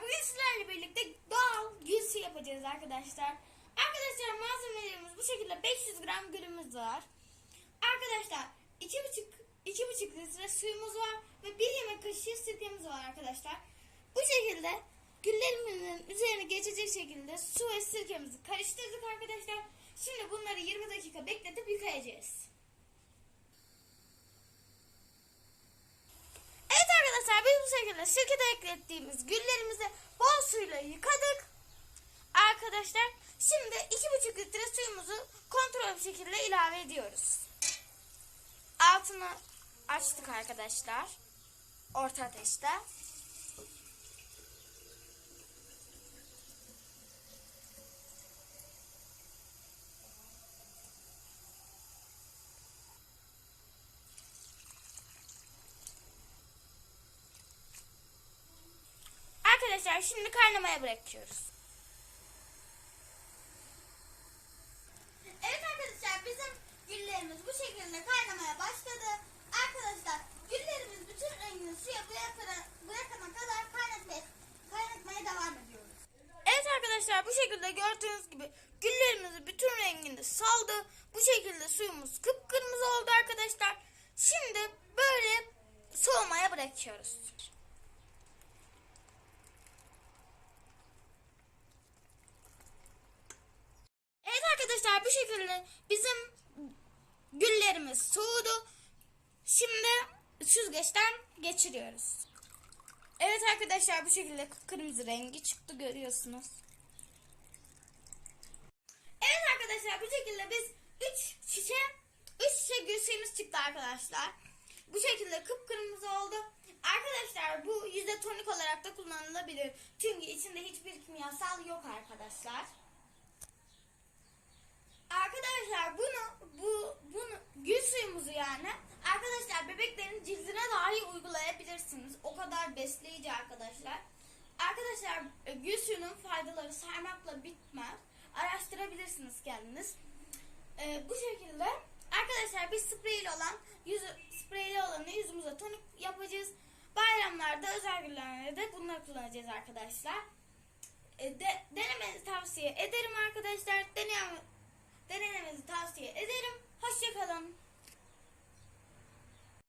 bugün sizlerle birlikte doğal gül yapacağız arkadaşlar. Arkadaşlar malzemelerimiz bu şekilde 500 gram gülümüz var. Arkadaşlar 2,5 2,5 litre suyumuz var ve 1 yemek kaşığı sirkemiz var arkadaşlar. Bu şekilde güllerimizin üzerine geçecek şekilde su ve sirkemizi karıştırdık arkadaşlar. Şimdi bunları 20 dakika bekletip yıkayacağız. Evet arkadaşlar şekilde sirkede eklettiğimiz güllerimizi bol suyla yıkadık. Arkadaşlar şimdi 2,5 litre suyumuzu kontrol bir şekilde ilave ediyoruz. Altını açtık arkadaşlar. Orta ateşte. Arkadaşlar şimdi kaynamaya bırakıyoruz. Evet arkadaşlar bizim güllerimiz bu şekilde kaynamaya başladı. Arkadaşlar güllerimiz bütün rengini suya bırakana, kadar kaynatmaya, kaynatmaya devam ediyoruz. Evet arkadaşlar bu şekilde gördüğünüz gibi güllerimiz bütün rengini saldı. Bu şekilde suyumuz kıpkırmızı oldu arkadaşlar. Şimdi böyle soğumaya bırakıyoruz. Evet arkadaşlar bu şekilde bizim güllerimiz soğudu. Şimdi süzgeçten geçiriyoruz. Evet arkadaşlar bu şekilde kırmızı rengi çıktı görüyorsunuz. Evet arkadaşlar bu şekilde biz 3 şişe 3 şişe gül suyumuz çıktı arkadaşlar. Bu şekilde kıpkırmızı oldu. Arkadaşlar bu yüzde tonik olarak da kullanılabilir. Çünkü içinde hiçbir kimyasal yok arkadaşlar. Arkadaşlar bunu bu bunu gül suyumuzu yani arkadaşlar bebeklerin cildine dahi uygulayabilirsiniz. O kadar besleyici arkadaşlar. Arkadaşlar e, gül suyunun faydaları saymakla bitmez. Araştırabilirsiniz kendiniz. E, bu şekilde arkadaşlar biz spreyli olan yüzü spreyli olanı yüzümüze tonik yapacağız. Bayramlarda özel günlerde de bunları kullanacağız arkadaşlar. E, de, denemenizi tavsiye ederim arkadaşlar. Deneyen,